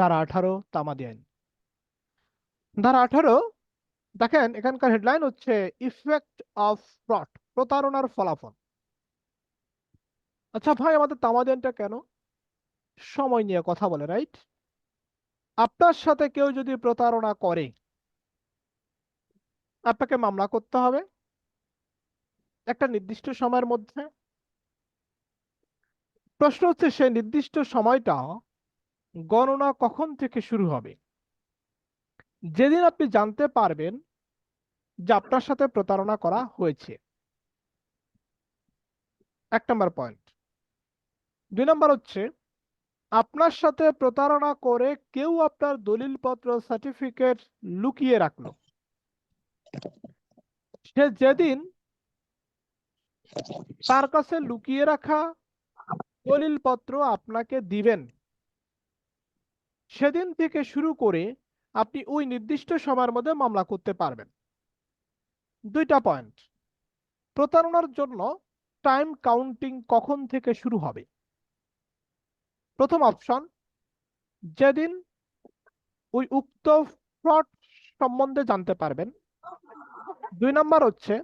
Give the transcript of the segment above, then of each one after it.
ধারা আঠারো তামাদি আইন। ধারা আঠারো, দেখেন এখানকার হেডলাইন হচ্ছে ইফেক্ট অফ ফ্রড প্রতারণার ফলাফল। আচ্ছা ভাই, আমাদের তামাদি আইনটা কেন? সময় নিয়ে কথা বলে রাইট আপনার সাথে কেউ যদি প্রতারণা করে, আপনাকে মামলা করতে হবে একটা নির্দিষ্ট সময়ের মধ্যে। প্রশ্ন হচ্ছে, সেই নির্দিষ্ট সময়টা গণনা কখন থেকে শুরু হবে? যেদিন আপনি জানতে পারবেন যে আপনার সাথে প্রতারণা করা হয়েছে। এক নম্বর পয়েন্ট। দুই নম্বর হচ্ছে, আপনার সাথে প্রতারণা করে কেউ আপনার দলিলপত্র, সার্টিফিকেট লুকিয়ে রাখল। সে যেদিন তার কাছে লুকিয়ে রাখা দলিলপত্র আপনাকে দিবেন সেদিন থেকে শুরু করে আপনি ওই নির্দিষ্ট সময়ের মধ্যে মামলা করতে পারবেন। দুইটা পয়েন্ট প্রতারণার জন্য টাইম কাউন্টিং কখন থেকে শুরু হবে? প্রথম অপশন যেদিন ওই উক্ত ফ্রড সম্বন্ধে জানতে পারবেন। দুই নম্বর হচ্ছে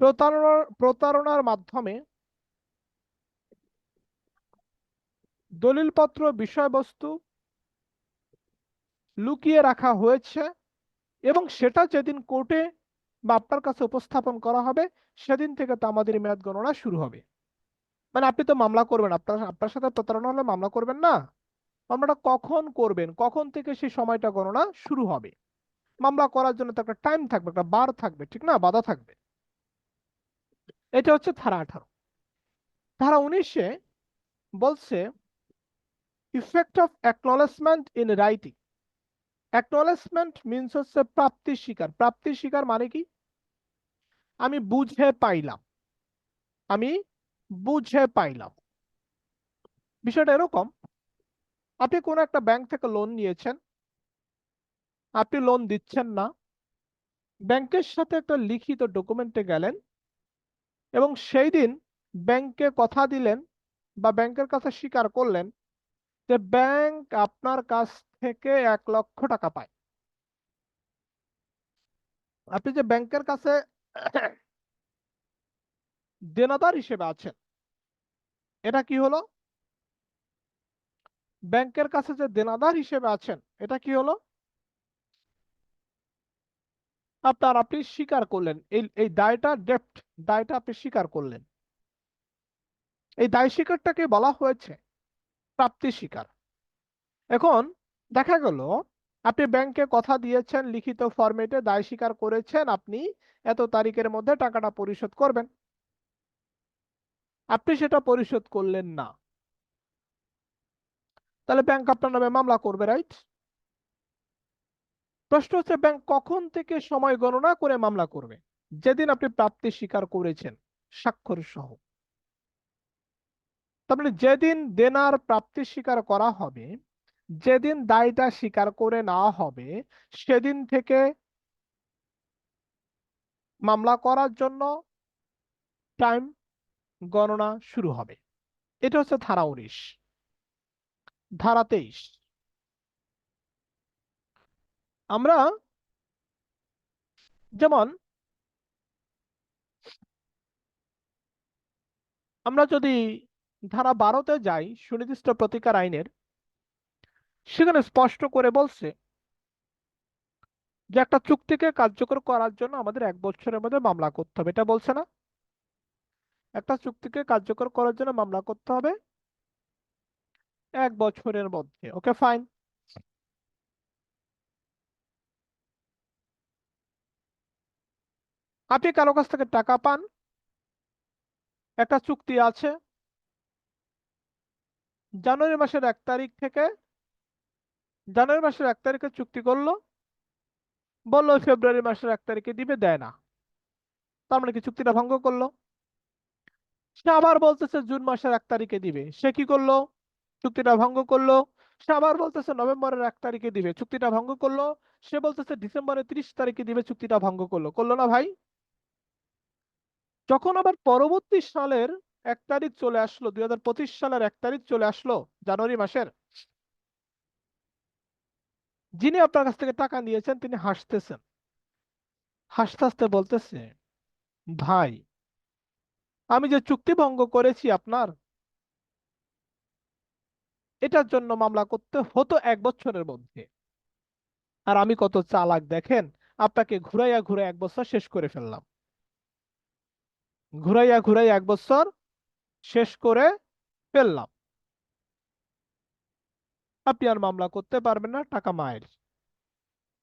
প্রতারণার প্রতারণার মাধ্যমে দলিলপত্র, বিষয়বস্তু লুকিয়ে রাখা হয়েছে এবং সেটা যেদিন কোর্টে বা আপনার কাছে উপস্থাপন করা হবে, সেদিন থেকে তো আমাদের মেয়াদ গণনা শুরু হবে। মানে আপনি তো মামলা করবেন, আপনার আপনার সাথে প্রতারণা হলে মামলা করবেন না। মামলাটা কখন করবেন, কখন থেকে সেই সময়টা গণনা শুরু হবে? মামলা করার জন্য তো একটা টাইম থাকবে, একটা বার থাকবে, ঠিক না? বাধা থাকবে। এটা হচ্ছে ধারা আঠারো। ধারা উনিশে বলছে effect of acknowledgement in writing acknowledgement means হচ্ছে প্রাপ্তির স্বীকার প্রাপ্তির স্বীকার মানে কি? আমি বুঝে পাইলাম। আমি বুঝে পাইলাম। বিষয়টা এরকম। আপনি কোন একটা ব্যাংক থেকে লোন নিয়েছেন। আপনি লোন দিচ্ছেন না। ব্যাংকের সাথে একটা লিখিত ডকুমেন্টে গেলেন এবং সেই দিন ব্যাংকে কথা দিলেন বা ব্যাংকের কাছে স্বীকার করলেন যে ব্যাংক আপনার কাছ থেকে এক লক্ষ টাকা পায়। আপনি যে ব্যাংকের কাছে দেনাদার হিসেবে আছেন, এটা কি হলো? ব্যাংকের কাছে যে দেনাদার হিসেবে আছেন, এটা কি হলো? আপনার আপনি স্বীকার করলেন, এই এই দায়টা ডেপ্ট দায়টা আপনি স্বীকার করলেন। এই দায় স্বীকারটাকে বলা হয়েছে। প্রাপ্তি স্বীকার এখন দেখা গেল, আপনি ব্যাংকে কথা দিয়েছেন, লিখিত ফরম্যাটে দায় স্বীকার করেছেন, আপনি এত তারিখের মধ্যে টাকাটা পরিশোধ করবেন। আপনি সেটা পরিশোধ করলেন না। তাহলে ব্যাংক আপনার নামে মামলা করবে, রাইট? প্রশ্ন হচ্ছে, ব্যাংক কখন থেকে সময় গণনা করে মামলা করবে? যেদিন আপনি প্রাপ্তি স্বীকার করেছেন, স্বাক্ষর সহ। মানে যেদিন দেনার প্রাপ্তি স্বীকার করা হবে, যেদিন দায়টা স্বীকার করে নেওয়া হবে, সেদিন থেকে মামলা করার জন্য টাইম গণনা শুরু হবে। এটা হচ্ছে ধারা উনিশ। ধারা তেইশ। আমরা যেমন আমরা যদি ধারা বারোতে যাই সুনির্দিষ্ট প্রতিকার আইনের, সেখানে স্পষ্ট করে বলছে যে একটা চুক্তিকে কার্যকর করার জন্য আমাদের এক বছরের মধ্যে মামলা করতে হবে। এটা বলছে না? একটা চুক্তিকে কার্যকর করার জন্য মামলা করতে হবে এক বছরের মধ্যে। Okay, fine. আপনি কারও কাছ থেকে টাকা পান? একটা চুক্তি আছে? জানুয়ারি মাসের এক তারিখ থেকে, জানুয়ারি মাসের এক তারিখে চুক্তি করল, বলল ফেব্রুয়ারি মাসের এক তারিখে দিবে, দেয় না। তার মানে কি চুক্তিটা ভঙ্গ করল? সে আবার বলতেছে জুন মাসের এক তারিখে দিবে। সে কি করল? চুক্তিটা ভঙ্গ করল। সে আবার বলতেছে নভেম্বরের এক তারিখে দিবে। চুক্তিটা ভঙ্গ করল। সে বলতেছে ডিসেম্বরের ত্রিশ তারিখে দিবে, চুক্তিটা ভঙ্গ করল। করল না ভাই? যখন আবার পরবর্তী সালের এক তারিখ চলে আসলো, দুই হাজার পঁচিশ সালের এক তারিখ চলে আসলো, জানুয়ারি মাসের। যিনি আপনার কাছ থেকে টাকা নিয়েছেন, তিনি হাসতেছেন। হাসতে হাসতে বলতেছে, ভাই, আমি যে চুক্তি ভঙ্গ করেছি আপনার, এটার জন্য মামলা করতে হতো এক বছরের মধ্যে। আর আমি কত চালাক, দেখেন, আপনাকে ঘুরাইয়া ঘুরে এক বছর শেষ করে ফেললাম। ঘুরাইয়া ঘুরাইয়া এক বছর শেষ করে ফেললাম। আপনি আর মামলা করতে পারবেন না, টাকা মায়ের।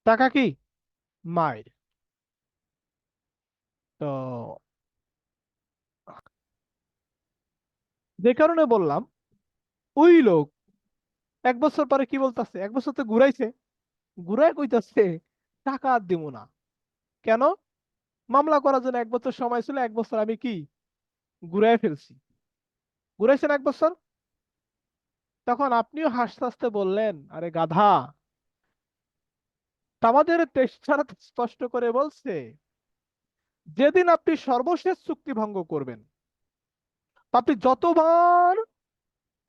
টাকা কি? মায়ের। তো যে কারণে বললাম, ওই লোক এক বছর পরে কি বলতেছে? এক বছর তো ঘুরাইছে। ঘুরাই কইতাছে, টাকা আর দিব না। কেন? মামলা করার জন্য এক বছর সময় ছিল, এক বছর আমি কি? ঘুরাই ফেলছি। ঘুরাইছেন এক বছর? তখন আপনিও হাসতে হাসতে বললেন, আরে গাধা আমাদের তেষ্টারা স্পষ্ট করে বলছে, যেদিন আপনি সর্বশেষ চুক্তি ভঙ্গ করবেন, আপনি যতবার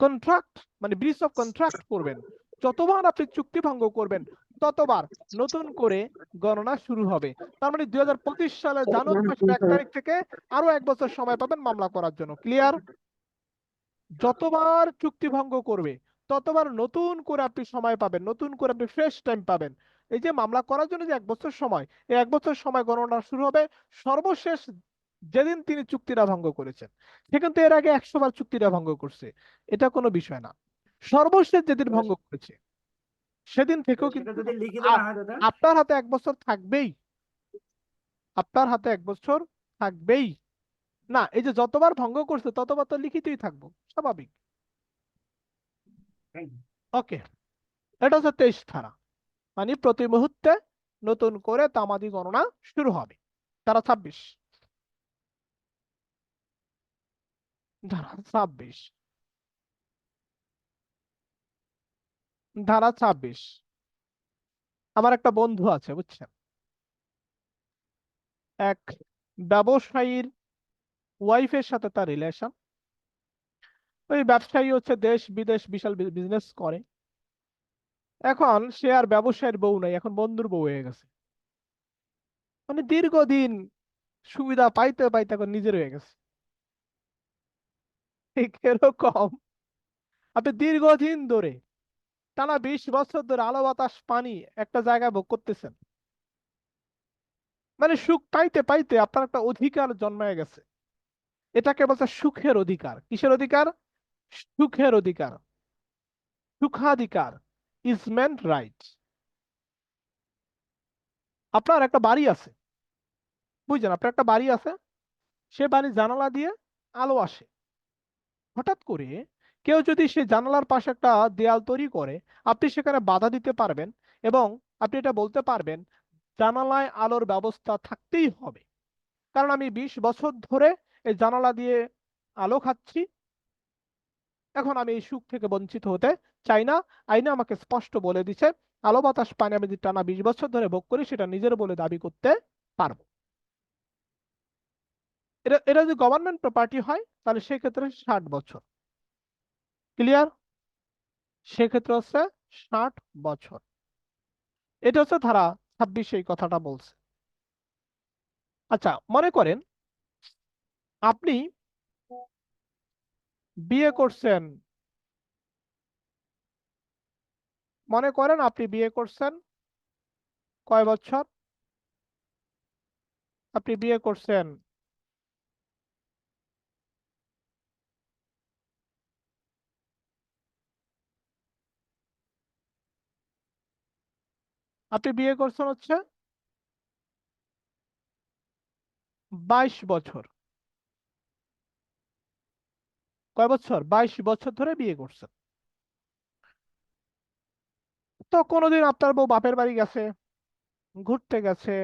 কন্ট্রাক্ট মানে ব্রিজ অফ কন্ট্রাক্ট করবেন, যতবার আপনি চুক্তি ভঙ্গ করবেন, ততবার নতুন করে গণনা শুরু হবে। তার মানে দুই সালের জানুয়ারি মাসের এক তারিখ থেকে আরও এক বছর সময় পাবেন মামলা করার জন্য। ক্লিয়ার যতবার চুক্তি ভঙ্গ করবে ততবার নতুন করে আপনি সময় পাবেন নতুন করে আপনি ফ্রেশ টাইম পাবেন। এই যে মামলা করার জন্য যে এক বছর সময় এই এক বছর সময় গণনা শুরু হবে সর্বশেষ যেদিন তিনি চুক্তিটা ভঙ্গ করেছেন। সে কিন্তু এর আগে একশো বার চুক্তিটা ভঙ্গ করছে। এটা কোনো বিষয় না। সর্বশেষ যেদিন ভঙ্গ করেছে সেদিন থেকেও কিন্তু আপনার হাতে এক বছর থাকবেই। আপনার হাতে এক বছর থাকবেই। না এই যে যতবার ভঙ্গ করছে ততবার তো লিখিতই থাকব স্বাভাবিক। ওকে এটা হচ্ছে তেইশ ধারা। মানে প্রতি মুহূর্তে নতুন করে তামাদি গণনা শুরু হবে। ধারা ছাব্বিশ। ধারা ছাব্বিশ। ধারা ছাব্বিশ। আমার একটা বন্ধু আছে বুঝছেন? এক ব্যবসায়ীর ওয়াইফের সাথে তার রিলেশন ওই ব্যবসায়ী হচ্ছে দেশ বিদেশ বিশাল বিজনেস করে। এখন সে আর ব্যবসায়ের বউ নাই, এখন বন্ধুর বউ হয়ে গেছে। মানে দীর্ঘদিন সুবিধা পাইতে পাইতে এখন নিজের হয়ে গেছে। ঠিক এরকম আপনি দীর্ঘদিন ধরে, টানা বিশ বছর ধরে আলো বাতাস, পানি একটা জায়গায় ভোগ করতেছেন। মানে সুখ পাইতে পাইতে আপনার একটা অধিকার জন্মায় গেছে। এটাকে বলছে সুখের অধিকার। কিসের অধিকার? সুখের অধিকার। সুখাধিকার ইজ মেন্ট রাইট আপনার একটা বাড়ি আছে। বুঝছেন? আপনার একটা বাড়ি আছে। সে বাড়ির জানালা দিয়ে আলো আসে। হঠাৎ করে কেউ যদি সে জানালার পাশে একটা দেয়াল তৈরি করে, আপনি সেখানে বাধা দিতে পারবেন এবং আপনি এটা বলতে পারবেন, জানালায় আলোর ব্যবস্থা থাকতেই হবে। কারণ আমি বিশ বছর ধরে এই জানালা দিয়ে আলো খাচ্ছি। এখন আমি এই সুখ থেকে বঞ্চিত হতে চাই না। আইনে আমাকে স্পষ্ট বলে দিছে, আলো বাতাস পানি আমি যদি টানা বিশ বছর ধরে ভোগ করি সেটা নিজের বলে দাবি করতে পারব। এটা এটা যদি গভর্নমেন্ট প্রপার্টি হয়, তাহলে সেক্ষেত্রে ষাট বছর। ক্লিয়ার সেক্ষেত্রে হচ্ছে ষাট বছর। এটা হচ্ছে ধারা ছাব্বিশ এই কথাটা বলছে। আচ্ছা মনে করেন আপনি বিয়ে করছেন। মনে করেন আপনি বিয়ে করছেন কয় বছর? আপনি বিয়ে করছেন। আপনি বিয়ে করছেন হচ্ছে বাইশ বছর। কয় বছর? বাইশ বছর ধরে বিয়ে করছেন তো কোনোদিন আপনার বউ বাপের বাড়ি গেছে, ঘুরতে গেছে,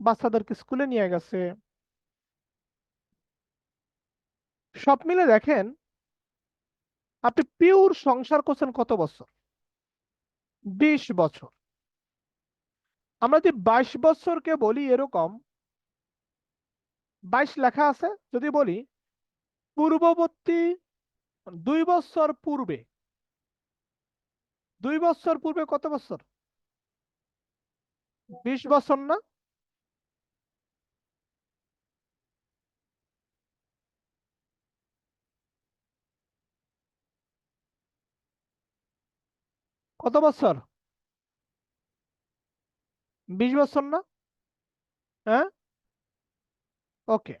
বাচ্চাদেরকে স্কুলে নিয়ে গেছে। সব মিলে দেখেন, আপনি পিওর সংসার করছেন কত বছর? বিশ বছর। আমরা যদি বাইশ বছরকে বলি এরকম, বাইশ লেখা আছে, যদি বলি পূর্ববর্তী দুই বছর পূর্বে, দুই বছর পূর্বে কত বছর বিশ বছর না? কত বছর বিশ বছর না? হ্যাঁ? ওকে।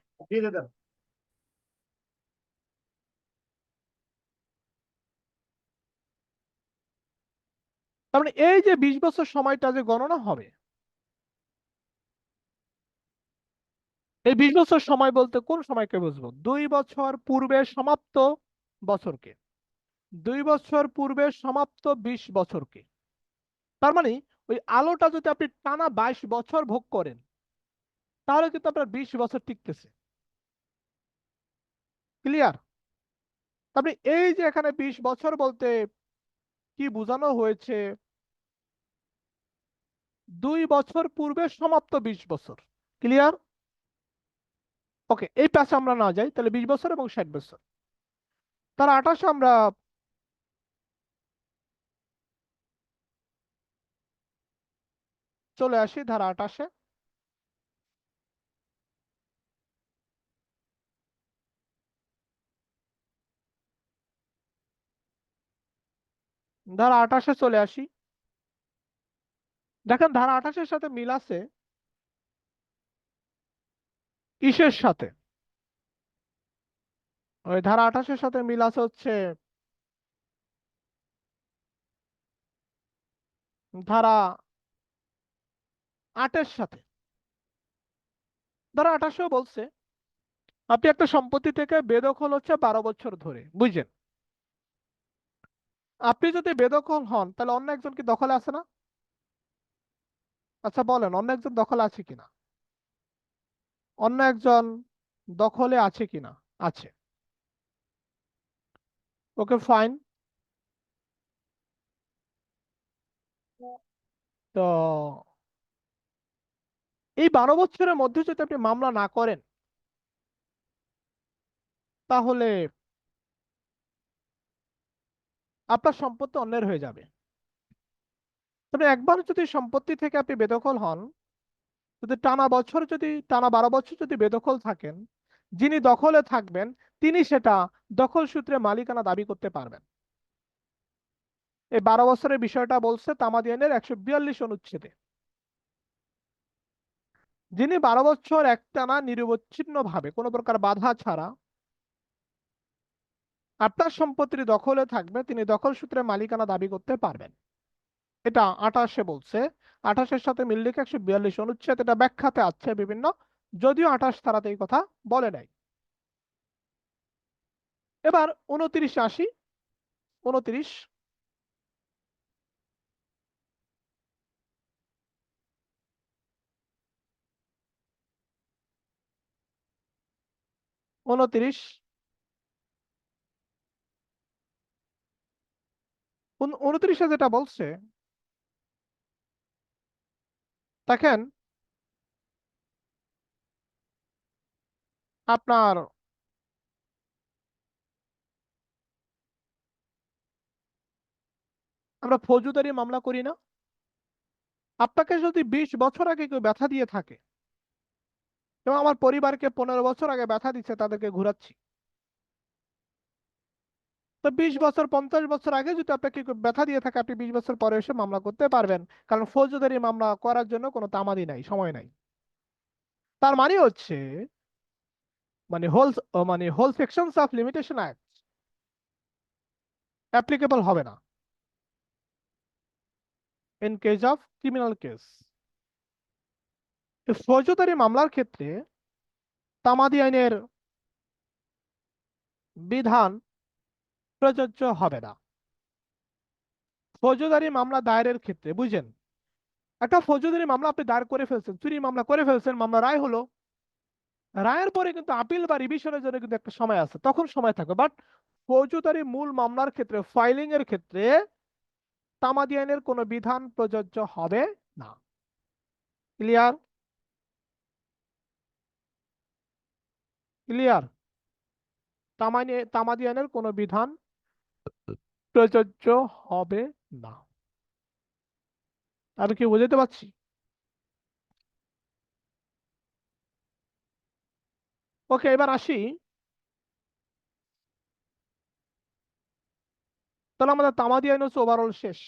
তার মানে এই যে বিশ বছর সময়টা যে গণনা হবে, এই বিশ বছর সময় বলতে কোন সময়কে বুঝব? দুই বছর পূর্বে সমাপ্ত বছরকে। দুই বছর পূর্বে সমাপ্ত বিশ বছরকে। তার মানে ওই আলোটা যদি আপনি টানা বাইশ বছর ভোগ করেন, তাহলে কিন্তু আপনার বিশ বছর টিকতেছে। ক্লিয়ার? তারপরে এই যে এখানে বিশ বছর বলতে কি বোঝানো হয়েছে? দুই বছর পূর্বে সমাপ্ত বিশ বছর। ক্লিয়ার ওকে এই পাশে আমরা না যাই, তাহলে বিশ বছর এবং ষাট বছর। তার আঠাশে আমরা চলে আসি ধারা আঠাশে। ধারা আঠাশে চলে আসি। দেখেন ধারা আঠাশের সাথে মিল আছে। কিসের সাথে? ওই ধারা আঠাশের সাথে মিল আছে হচ্ছে ধারা আটের সাথে। ধারা আঠাশেও বলছে, আপনি একটা সম্পত্তি থেকে বেদখল হচ্ছে বারো বছর ধরে বুঝছেন আপনি যদি বেদখল হন, তাহলে অন্য একজন কি দখলে আছে না? আচ্ছা বলেন অন্য একজন দখলে আছে কিনা? অন্য একজন দখলে আছে কিনা? আছে। Okay, fine. তো এই বারো বছরের মধ্যে যদি আপনি মামলা না করেন, তাহলে আপনার সম্পত্তি অন্যের হয়ে যাবে। তবে একবার যদি সম্পত্তি থেকে আপনি বেদখল হন, যদি টানা বছর যদি, টানা বারো বছর যদি বেদখল থাকেন, যিনি দখলে থাকবেন, তিনি সেটা দখল সূত্রে মালিকানা দাবি করতে পারবেন। এই বারো বছরের বিষয়টা বলছে তামাদি আইনের একশো বিয়াল্লিশ অনুচ্ছেদে। যিনি বারো বছর একটানা নিরবচ্ছিন্ন ভাবে কোনো প্রকার বাধা ছাড়া আপনার সম্পত্তির দখলে থাকবে, তিনি দখল সূত্রে মালিকানা দাবি করতে পারবেন। এটা আঠাশে বলছে। আঠাশের সাথে মিল রেখে একশো বিয়াল্লিশ অনুচ্ছেদ, এটা ব্যাখ্যাতে আছে বিভিন্ন। যদিও আঠাশ ধারাতে এই কথা বলে নাই। এবার উনত্রিশ আসি। উনত্রিশ। উনত্রিশ। উন- উনত্রিশে যেটা বলছে দেখেন আপনার আমরা ফৌজদারি মামলা করি না। আপনাকে যদি বিশ বছর আগে কেউ ব্যথা দিয়ে থাকে এবং আমার পরিবারকে পনেরো বছর আগে ব্যথা দিচ্ছে, তাদেরকে ঘুরাচ্ছি। তো বিশ বছর, পঞ্চাশ বছর আগে যদি আপনাকে ব্যথা দিয়ে থাকে, আপনি বিশ বছর পরে এসে মামলা করতে পারবেন। কারণ ফৌজদারি মামলা করার জন্য কোনো তামাদি নাই, সময় নাই। তার মানে হচ্ছে মানে হোল মানে whole sections of limitation act applicable হবে না। In case of criminal case ফৌজদারি মামলার ক্ষেত্রে তামাদি আইনের বিধান প্রযোজ্য হবে না। ফৌজদারি মামলা দায়েরের ক্ষেত্রে, বুঝেন? একটা ফৌজদারি মামলা আপনি দায়ের করে ফেলছেন চুরি মামলা করে ফেলছেন, মামলা রায় হলো। রায়ের পরে কিন্তু আপিল বা রিভিশনের জন্য কিন্তু একটা সময় আছে, তখন সময় থাকবে। বাট ফৌজদারি মূল মামলার ক্ষেত্রে ফাইলিং এর ক্ষেত্রে তামাদি আইনের কোনো বিধান প্রযোজ্য হবে না। ক্লিয়ার ক্লিয়ার তামাদি আইনের কোনো বিধান প্রযোজ্য হবে না। আমি কি বোঝাতে পারছি? ওকে, এবার আসি। তাহলে আমাদের তামাদি আইন হচ্ছে ওভারঅল শেষ।